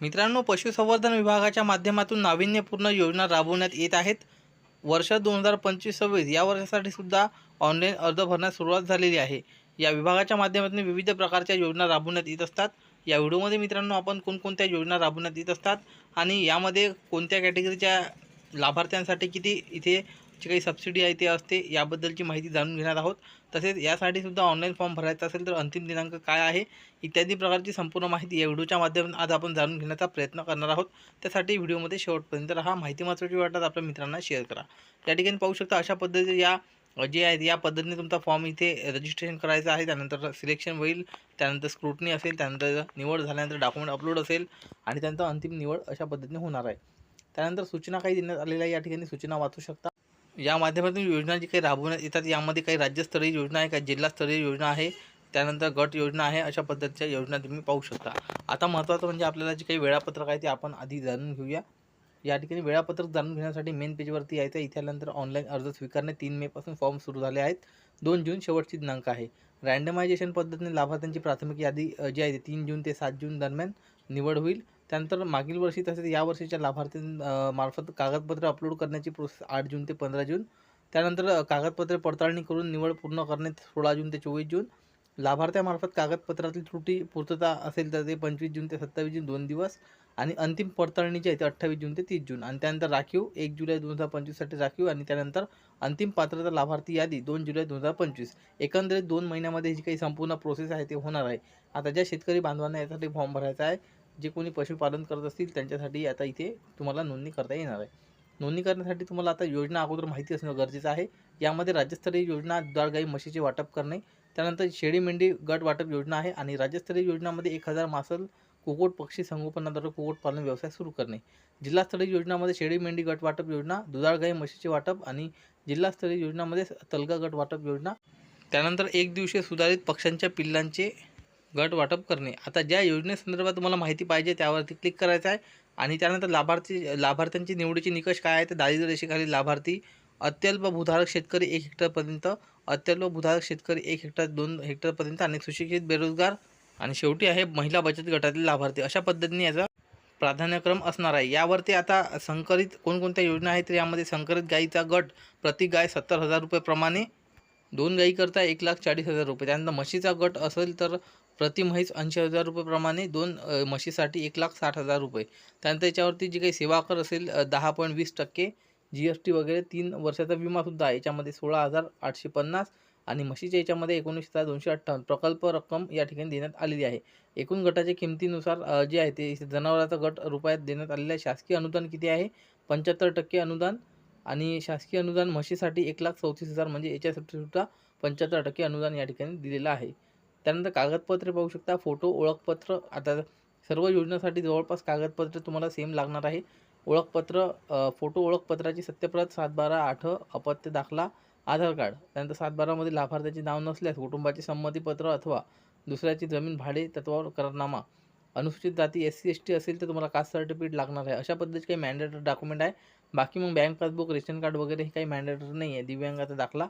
मित्रांनो पशुसंवर्धन विभागाच्या माध्यमातून नाविन्यपूर्ण योजना राबवण्यात येत आहेत. वर्ष दोन हजार पंचवीस सव्वीस या वर्षासाठी सुद्धा ऑनलाईन अर्ज भरण्यास सुरुवात झालेली आहे. या विभागाच्या माध्यमातून विविध प्रकारच्या योजना राबवण्यात येत असतात. या व्हिडिओमध्ये मित्रांनो आपण कोणकोणत्या योजना राबवण्यात येत असतात आणि यामध्ये कोणत्या कॅटेगरीच्या लाभार्थ्यांसाठी किती इथे जी काही सबसिडी आहे ते असते याबद्दलची माहिती जाणून घेणार आहोत. तसेच यासाठी सुद्धा ऑनलाईन फॉर्म भरायचा असेल तर अंतिम दिनांक काय आहे इत्यादी प्रकारची संपूर्ण माहिती या व्हिडिओच्या माध्यमातून आज आपण जाणून घेण्याचा प्रयत्न करणार आहोत. त्यासाठी व्हिडिओमध्ये शेवटपर्यंत हा माहिती महत्त्वाची वाटतात आपल्या मित्रांना शेअर करा. या ठिकाणी पाहू शकता अशा पद्धती या जे आहेत या पद्धतीने तुमचा फॉर्म इथे रजिस्ट्रेशन करायचं आहे. त्यानंतर सिलेक्शन होईल त्यानंतर स्क्रुटनी असेल त्यानंतर निवड झाल्यानंतर डॉक्युमेंट अपलोड असेल आणि त्यानंतर अंतिम निवड अशा पद्धतीने होणार आहे. त्यानंतर सूचना काही देण्यात आलेल्या या ठिकाणी सूचना वाचू शकता. या माध्यमातून योजना जी काही राबवण्यात येतात यामध्ये काही राज्यस्तरीय योजना आहे काही जिल्हास्तरीय योजना आहे त्यानंतर गट योजना आहे अशा पद्धतीच्या योजना तुम्ही पाहू शकता. आता महत्त्वाचं म्हणजे आपल्याला जे काही वेळापत्रक आहे ते आपण आधी जाणून घेऊया. या ठिकाणी वेळापत्रक जाणून घेण्यासाठी मेन पेजवरती यायचं इथे आल्यानंतर ऑनलाईन अर्ज स्वीकारणे तीन मेपासून फॉर्म सुरू झाले आहेत. दोन जून शेवटची दिनांक आहे. रँडमायझेशन पद्धतीने लाभार्थ्यांची प्राथमिक यादी जी आहे ती तीन जून ते सात जून दरम्यान निवड होईल. त्यानंतर मागील वर्षी तसेच या वर्षीच्या लाभार्थी मार्फत कागदपत्रे अपलोड करण्याची प्रोसेस आठ जून ते पंधरा जून. त्यानंतर कागदपत्रे पडताळणी करून निवड पूर्ण करणे सोळा जून ते चोवीस जून. लाभार्थ्यामार्फत कागदपत्रातील त्रुटी पूर्तता असेल तर ते पंचवीस जून ते सत्तावीस जून दोन दिवस आणि अंतिम पडताळणी जी आहे ते अठ्ठावीस जून ते तीस जून. आणि त्यानंतर राखीव एक जुलै दोन हजार पंचवीससाठी राखीव आणि त्यानंतर अंतिम पात्रता लाभार्थी यादी दोन जुलै दोन हजार पंचवीस. एकंदरीत दोन महिन्यामध्ये जी काही संपूर्ण प्रोसेस आहे ते होणार आहे. आता ज्या शेतकरी बांधवांना यासाठी फॉर्म भरायचा आहे जे कोणी पशुपालन करत असतील त्यांच्यासाठी आता इथे तुम्हाला नोंदणी करता येणार आहे. नोंदणी करण्यासाठी तुम्हाला आता योजना अगोदर माहिती असणं गरजेचं आहे. यामध्ये राज्यस्तरीय योजना दुधाळ गाई म्हशीचे वाटप करणे त्यानंतर शेळी मेंढी गट वाटप योजना आहे आणि राज्यस्तरीय योजनामध्ये एक हजार मासल कुक्कुट पक्षी संगोपनाद्वारे कुक्कुटपालन व्यवसाय सुरू करणे. जिल्हास्तरीय योजनामध्ये शेळी मेंढी गट वाटप योजना दुधाळ गाई म्हशीचे वाटप आणि जिल्हास्तरीय योजनामध्ये तलगा गट वाटप योजना. त्यानंतर एक दिवशी सुधारित पक्ष्यांच्या पिल्लांचे गट वाटप करणे. आता ज्या योजनेसंदर्भात तुम्हाला माहिती पाहिजे त्यावरती क्लिक करायचं आहे. आणि त्यानंतर लाभार्थी लाभार्थ्यांची निवडीचे निकष काय आहे ते दारिद्र्यरेषेखाली लाभार्थी अत्यल्प भूधारक शेतकरी एक हेक्टरपर्यंत अत्यल्प भूधारक शेतकरी एक हेक्टर दोन हेक्टरपर्यंत आणि सुशिक्षित बेरोजगार आणि शेवटी आहे महिला बचत गटातील लाभार्थी. अशा पद्धतीने याचा प्राधान्यक्रम असणार आहे. यावरती आता संकलित कोणकोणत्या योजना आहेत? तर यामध्ये संकलित गायीचा गट प्रति गाय सत्तर हजार रुपयेप्रमाणे दोन गायीकरता एक लाख चाळीस हजार रुपये. त्यानंतर म्हशीचा गट असेल तर प्रति म्हैस ऐंशी हजार रुपयेप्रमाणे दोन म्हशीसाठी एक लाख साठ हजार रुपये. त्यानंतर याच्यावरती जी काही सेवा कर असेल दहा पॉईंट वीस टक्के जी एस टी वगैरे तीन वर्षाचा विमासुद्धा आहे. याच्यामध्ये सोळा हजार आठशे पन्नास आणि म्हशीच्या याच्यामध्ये एकोणीस हजार दोनशे अठ्ठावन्न प्रकल्प रक्कम या ठिकाणी देण्यात आलेली आहे. एकूण गटाच्या किमतीनुसार जे आहे ते जनावराचा गट रुपयात देण्यात आलेलं आहे. शासकीय अनुदान किती आहे? पंच्याहत्तर टक्के अनुदान आणि शासकीय अनुदान म्हशीसाठी एक लाख चौतीस हजार म्हणजे याच्यासाठी सुद्धा पंच्याहत्तर टक्के अनुदान या ठिकाणी दिलेलं आहे. त्यानंतर कागदपत्रे पाहू शकता फोटो ओळखपत्र. आता सर्व योजनेसाठी जवळपास कागदपत्र तुम्हाला सेम लागणार आहे. ओळखपत्र फोटो ओळखपत्राची सत्यप्रत सात बारा आठ अपत्य दाखला आधार कार्ड. त्यानंतर सात बारामध्ये लाभार्थ्याचे नाव नसल्यास कुटुंबाचे संमतीपत्र अथवा दुसऱ्याची जमीन भाडे तत्वावर करारनामा. अनुसूचित जाती एस सी एस टी असेल तर तुम्हाला कास्ट सर्टिफिकेट लागणार आहे. अशा पद्धतीचे काही मॅन्डेटरी डॉक्युमेंट आहे. बाकी मग बँक पासबुक रेशन कार्ड वगैरे हे काही मॅन्डेटरी नाही आहे दिव्यांगाचा दाखला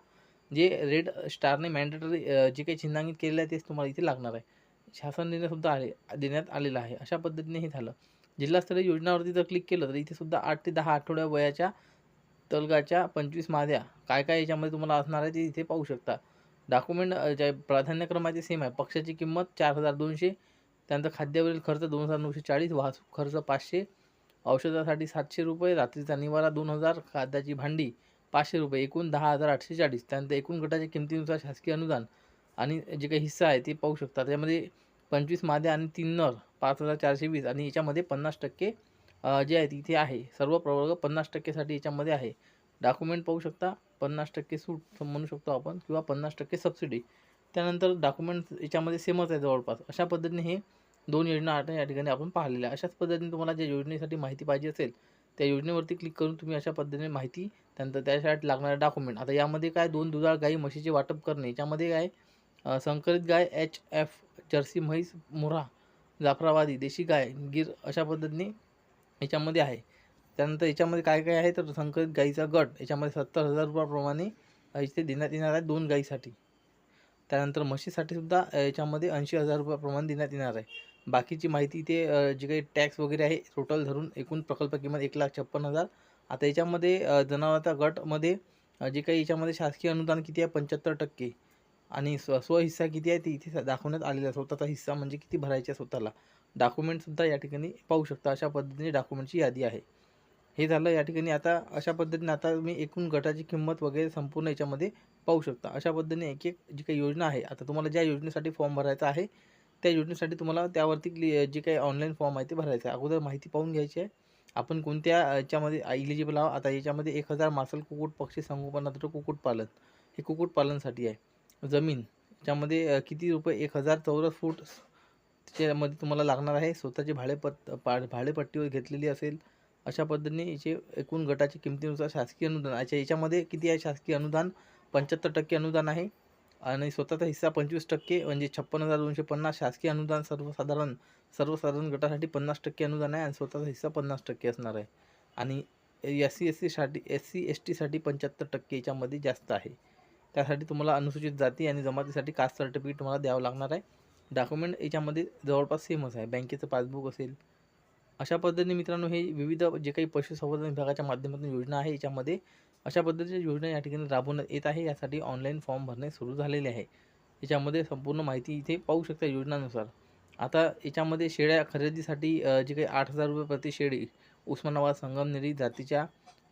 जे रेड स्टारने मॅन्डेटरी जे काही चिन्हांकित केलेलं आहे तेच तुम्हाला इथे लागणार आहे. शासन निर्णयसुद्धा आले देण्यात आलेला आहे. अशा पद्धतीने हे झालं. जिल्हास्तरीय योजनावरती जर क्लिक केलं तर इथे सुद्धा आठ ते दहा आठवड्या वयाच्या तलगाच्या पंचवीस माद्या काय काय याच्यामध्ये तुम्हाला असणार आहे ते इथे पाहू शकता. डॉक्युमेंट ज्या प्राधान्यक्रम आहे ते सेम आहे. पक्षाची किंमत चार हजार दोनशे त्यानंतर खाद्यावरील खर्च दोन हजार नऊशे चाळीस वाहतूक खर्च पाचशे औषधासाठी सातशे रुपये रात्रीचा निवारा दोन हजार खाद्याची भांडी पाचशे रुपये एकूण दहा हजार आठशे चाळीस. त्यानंतर एकूण गटाच्या किमतीनुसार शासकीय अनुदान आणि जे काही हिस्सा आहे ते पाहू शकता. त्यामध्ये पंचवीस माद्या आणि तीन नर पाच हजार चारशे वीस आणि याच्यामध्ये पन्नास टक्के जे आहेत इथे आहे. सर्व प्रवर्ग पन्नास टक्केसाठी याच्यामध्ये आहे. डॉक्युमेंट पाहू शकता पन्नास टक्के सूट म्हणू शकतो आपण किंवा पन्नास टक्के सबसिडी. त्यानंतर डॉक्युमेंट याच्यामध्ये सेमच आहे जवळपास. अशा पद्धतीने हे दोन योजना आता या ठिकाणी आपण पाहिलेल्या. अशाच पद्धतीने तुम्हाला ज्या योजनेसाठी माहिती पाहिजे असेल त्या योजनेवरती क्लिक करून तुम्ही अशा पद्धतीने माहिती त्यानंतर त्यासाठी लागणारे डॉक्युमेंट आता यामध्ये काय दोन दुधाळ गाई म्हशीचे वाटप करणे याच्यामध्ये काय संकरित गाय एच एफ जर्सी म्हैस मुरा जाफराबादी देशी गाय गिर अशा पद्धतीने याच्यामध्ये आहे. त्यानंतर याच्यामध्ये काय काय आहे तर संकरित गाईचा गट याच्यामध्ये सत्तर हजार रुपयाप्रमाणे इथे देण्यात येणार आहे दोन गाईसाठी. त्यानंतर म्हशीसाठी सुद्धा याच्यामध्ये ऐंशी हजार रुपयाप्रमाणे देण्यात येणार आहे. बाकीची माहिती इथे जे काही टॅक्स वगैरे आहे टोटल धरून एकूण प्रकल्प किंमत एक लाख छप्पन हजार आता याच्यामध्ये जनावरांचा गटमध्ये जे काही याच्यामध्ये शासकीय अनुदान किती आहे? पंच्याहत्तर टक्के. आणि स्व स्वहिस्सा किती आहे? ते इथे दाखवण्यात आलेला आहे. स्वतःचा हिस्सा म्हणजे किती भरायचा आहे स्वतःला? डॉक्युमेंटसुद्धा या ठिकाणी पाहू शकता. अशा पद्धतीने डॉक्युमेंटची यादी आहे. हे झालं या ठिकाणी. आता अशा पद्धतीने आता तुम्ही एकूण गटाची किंमत वगैरे संपूर्ण याच्यामध्ये पाहू शकता. अशा पद्धतीने एक एक जी काही योजना आहे. आता तुम्हाला ज्या योजनेसाठी फॉर्म भरायचा आहे त्या योजनेसाठी तुम्हाला त्यावरती क्लि जे काही ऑनलाईन फॉर्म आहे ते भरायचं आहे. अगोदर माहिती पाहून घ्यायची आहे. आपण कोणत्या याच्यामध्ये इलिजिबल आहोत? आता याच्यामध्ये एक हजार मासल कुक्कुट पक्षी संगोपनात कुक्कुटपालन. हे कुक्कुटपालनसाठी आहे. जमीन. याच्यामध्ये किती रुपये? एक हजार चौरस फूट त्याच्यामध्ये तुम्हाला लागणार आहे. स्वतःचे भाडेपत पा भाडेपट्टीवर घेतलेली असेल अशा पद्धतीने याचे एकूण गटाच्या किमतीनुसार शासकीय अनुदान अच्छा याच्यामध्ये किती आहे? शासकीय अनुदान? पंच्याहत्तर टक्के अनुदान आहे. आणि स्वतःचा हिस्सा पंचवीस टक्के म्हणजे छप्पन हजार दोनशे पन्नास शासकीय अनुदान सर्वसाधारण सर्वसाधारण गटासाठी पन्नास टक्के अनुदान आहे आणि स्वतःचा हिस्सा पन्नास टक्के असणार आहे. आणि एस सी एस सीसाठी एस सी एस टीसाठी पंच्याहत्तर टक्के याच्यामध्ये जास्त आहे. त्यासाठी तुम्हाला अनुसूचित जाती आणि जमातीसाठी कास्ट सर्टिफिकेट तुम्हाला द्यावं लागणार आहे. डॉक्युमेंट याच्यामध्ये जवळपास सेमच आहे. बँकेचं पासबुक असेल. अशा पद्धतीने मित्रांनो हे विविध जे काही पशुसंवर्धन विभागाच्या माध्यमातून योजना आहे याच्यामध्ये अशा पद्धतीच्या योजना या ठिकाणी राबवण्यात येत आहे. यासाठी ऑनलाईन फॉर्म भरणे सुरू झालेले आहे. याच्यामध्ये संपूर्ण माहिती इथे पाहू शकता योजनानुसार. आता याच्यामध्ये शेळ्या खरेदीसाठी जे काही आठ हजार रुपये प्रति शेळी उस्मानाबाद संगमनेरी जातीच्या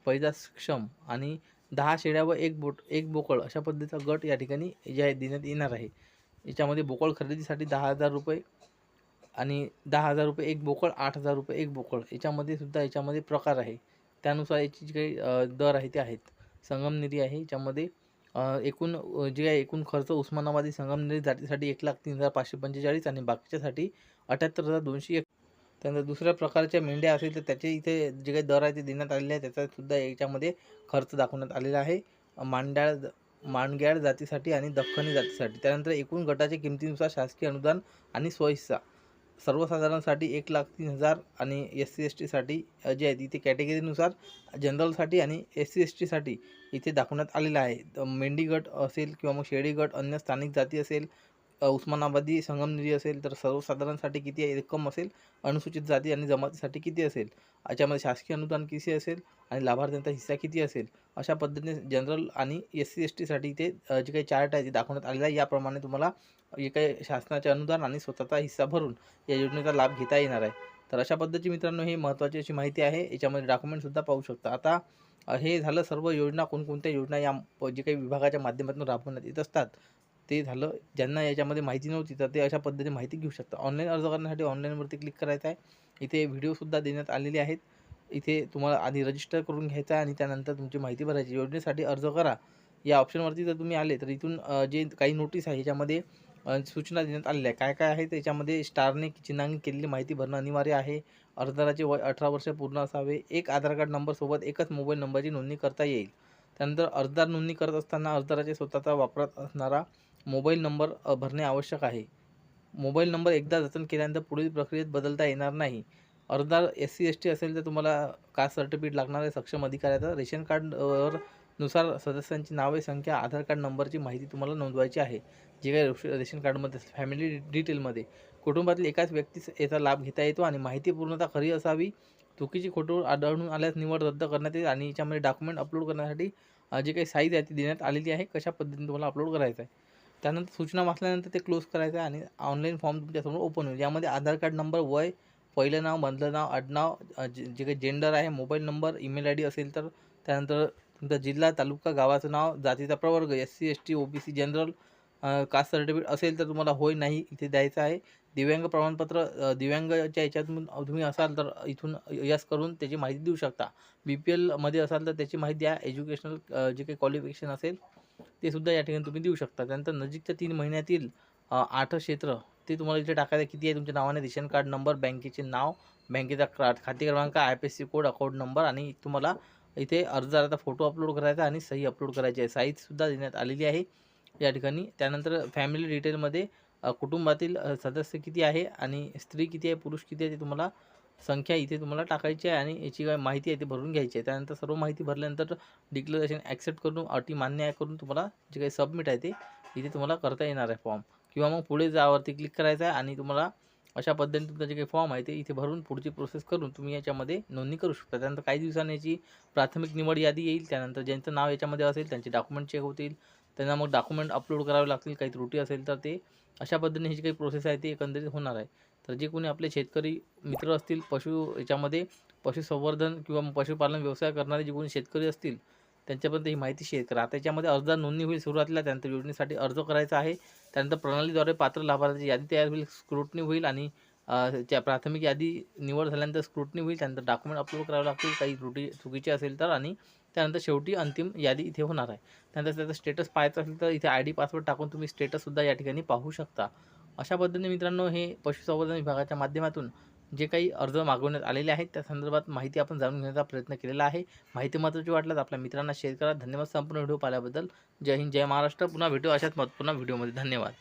पैदासक्षम आणि दहा शेळ्या व एक बोट एक बोकळ अशा पद्धतीचा गट या ठिकाणी जे देण्यात येणार आहे. याच्यामध्ये बोकळ खरेदीसाठी दहा हजार रुपये आणि दहा हजार रुपये एक बोकळ आठ हजार रुपये एक बोकळ याच्यामध्ये सुद्धा याच्यामध्ये प्रकार आहे. त्यानुसार याची जी काही दर आहे ते आहेत. संगमनेरी आहे याच्यामध्ये एकूण जे आहे एकूण खर्च उस्मानाबादी संगमनेरी जातीसाठी एक लाख तीन हजार पाचशे पंचेचाळीस आणि बाकीच्यासाठी अठ्याहत्तर हजार दोनशे एक. त्यानंतर दुसऱ्या प्रकारच्या मेंढ्या असेल तर त्याचे इथे जे काही दर आहे ते देण्यात आलेले आहे त्याचासुद्धा याच्यामध्ये खर्च दाखवण्यात आलेला आहे. मांड्याळ मांडग्याळ जातीसाठी आणि दख्खनी जातीसाठी. त्यानंतर एकूण गटाच्या किमतीनुसार शासकीय अनुदान आणि स्वहिस्सा. सर्वसाधारणसाठी एक लाख तीन हजार आणि एस सी एस टीसाठी जे आहेत इथे कॅटेगरीनुसार जनरलसाठी आणि एस सी एस टीसाठी इथे दाखवण्यात आलेलं आहे. मेंढी गट असेल किंवा मग शेळी गट अन्य स्थानिक जाती असेल उस्मानाबादी संगमनेरी असेल तर सर्वसाधारणसाठी किती आहे? रक्कम असेल? अनुसूचित जाती आणि जमातीसाठी किती असेल? याच्यामध्ये शासकीय अनुदान किती असेल? आणि लाभार्थ्यांचा हिस्सा किती असेल? अशा पद्धतीने जनरल आणि एस सी एस टीसाठी इथे जे काही चार्ट आहे ते दाखवण्यात आलेलं आहे. याप्रमाणे तुम्हाला जे काही शासनाचे अनुदान आणि स्वतःचा हिस्सा भरून या योजनेचा लाभ घेता येणार आहे. तर अशा पद्धतीची मित्रांनो हे महत्त्वाची अशी माहिती आहे. याच्यामध्ये डॉक्युमेंटसुद्धा पाहू शकता. आता हे झालं सर्व योजना कोणकोणत्या योजना या प- जे काही विभागाच्या माध्यमातून राबवण्यात येत असतात? ते झालं. ज्यांना याच्यामध्ये माहिती नव्हती तर ते अशा पद्धतीने माहिती घेऊ शकता ऑनलाईन अर्ज करण्यासाठी ऑनलाईनवरती क्लिक करायचं आहे. इथे व्हिडिओसुद्धा देण्यात आलेले आहेत. इथे तुम्हाला आधी रजिस्टर करून घ्यायचं आहे आणि त्यानंतर तुमची माहिती भरायची. योजनेसाठी अर्ज करा. या ऑप्शनवरती जर तुम्ही आले तर इथून जे काही नोटीस आहे ह्याच्यामध्ये सूचना देण्यात आलेल्या आहे काय काय आहे? त्याच्यामध्ये स्टारने चिन्हांकित केलेली माहिती भरणं अनिवार्य आहे. अर्जदाराचे वय अठरा वर्ष पूर्ण असावे. एक आधार कार्ड नंबरसोबत एकच मोबाईल नंबरची नोंदणी करता येईल. त्यानंतर अर्जदार नोंदणी करत असताना अर्जदाराच्या स्वतःचा वापरात असणारा मोबाईल नंबर भरणे आवश्यक आहे. मोबाईल नंबर एकदा जतन केल्यानंतर पुढील प्रक्रियेत बदलता येणार नाही. अर्जदार एस सी एस टी असेल तर तुम्हाला कास्ट सर्टिफिकेट लागणार आहे. सक्षम अधिकाऱ्याचं रेशन कार्डवर नुसार सदस्यांची नावे संख्या आधार कार्ड नंबरची माहिती तुम्हाला नोंदवायची आहे. जे काही रेशन कार्डमध्ये फॅमिली डिटेलमध्ये. कुटुंबातील एकाच व्यक्तीस याचा लाभ घेता येतो आणि माहिती पूर्णतः खरी असावी. चुकीची खोटं आढळून आल्यास निवड रद्द करण्यात येईल आणि याच्यामध्ये डॉक्युमेंट अपलोड करण्यासाठी जे काही साईज आहे ती देण्यात आलेली आहे. कशा पद्धतीने तुम्हाला अपलोड करायचं आहे? त्यानंतर सूचना वाचल्यानंतर ते क्लोज करायचं आहे आणि ऑनलाईन फॉर्म तुमच्यासमोर ओपन होईल. यामध्ये आधार कार्ड नंबर वय पहिलं नाव मधलं नाव आडनाव जे जे काही जेंडर आहे mobile number email I D असेल तर त्यानंतर तुमचा जिल्हा तालुका गावाचं नाव जातीचा प्रवर्ग S C S T O B C general caste certificate असेल तर तुम्हाला होय नाही इथे द्यायचं आहे. दिव्यांग प्रमाणपत्र दिव्यांगच्या याच्यातून तुम्ही असाल तर इथून यस करून त्याची माहिती देऊ शकता. बी पी एलमध्ये असाल तर त्याची माहिती द्या. एज्युकेशनल जे काही क्वालिफिकेशन असेल ते सुद्धा या ठिकाणी तुम्ही देऊ शकता. त्यानंतर नजीकच्या तीन महिन्यातील आठ क्षेत्र ते तुम्हाला इथे टाकायचं किती आहे? तुमच्या नावाने रेशन कार्ड नंबर बँकेचे नाव बँकेचा क्रा खाते क्रमांक I P S C code account number आणि तुम्हाला इथे अर्जदाराचा फोटो अपलोड करायचा आणि सही अपलोड करायची आहे. साईजसुद्धा देण्यात आलेली आहे या ठिकाणी. त्यानंतर फॅमिली डिटेलमध्ये कुटुंबातील सदस्य किती आहे आणि स्त्री किती आहे पुरुष किती आहे ते तुम्हाला संख्या इथे तुम्हाला टाकायची आहे आणि याची काय माहिती आहे ती भरून घ्यायची आहे. त्यानंतर सर्व माहिती भरल्यानंतर डिक्लरेशन ॲक्सेप्ट करून अटी मान्य आहे करून तुम्हाला जे काही सबमिट आहे ते इथे तुम्हाला करता येणार आहे फॉर्म किंवा मग पुढे जावरती क्लिक करायचं आहे आणि तुम्हाला अशा पद्धतीने तुमचं जे काही फॉर्म आहे ते इथे भरून पुढची प्रोसेस करून तुम्ही याच्यामध्ये नोंदणी करू शकता. त्यानंतर काही दिवसांनी याची प्राथमिक निवड यादी येईल. त्यानंतर ज्यांचं नाव याच्यामध्ये असेल त्यांचे डॉक्युमेंट चेक होतील. त्यांना मग डॉक्युमेंट अपलोड करावे लागतील. काही त्रुटी असेल तर ते अशा पद्धतीने ही जी काही प्रोसेस आहे ती एकंदरीत होणार आहे. तर जे कोणी आपले शेतकरी मित्र असतील पशु याच्यामध्ये पशुसंवर्धन किंवा पशुपालन व्यवसाय करणारे जे कोणी शेतकरी असतील त्यांच्यापर्यंत ही माहिती शेअर करा. आता याच्यामध्ये अर्जदार नोंदणी होईल सुरुवातीला त्यानंतर योजनेसाठी अर्ज करायचा आहे. त्यानंतर प्रणालीद्वारे पात्र लाभार्थ्याची यादी तयार होईल स्क्रुटनी होईल आणि त्या प्राथमिक यादी निवड झाल्यानंतर स्क्रुटनी होईल. त्यानंतर डॉक्युमेंट अपलोड करावे लागतील. काही त्रुटी चुकीचे असेल तर आणि त्यानंतर शेवटी अंतिम यादी इथे होणार आहे. त्यानंतर त्याचा स्टेटस पाहायचं असेल तर इथे आय डी पासवर्ड टाकून तुम्ही स्टेटससुद्धा या ठिकाणी पाहू शकता. अशा पद्धतीने मित्रांनो हे पशुसंवर्धन विभागाच्या माध्यमातून जे काही अर्ज मागवण्यात आलेले आहेत त्या संदर्भात माहिती आपण जाणून घेण्याचा प्रयत्न केलेला आहे. माहिती महत्त्वाची वाटल्यास आपल्या मित्रांना शेअर करा. धन्यवाद संपूर्ण व्हिडिओ पाहिल्याबद्दल. जय हिंद जय महाराष्ट्र. पुन्हा भेटू अशाच महत्त्वपूर्ण व्हिडिओमध्ये. धन्यवाद.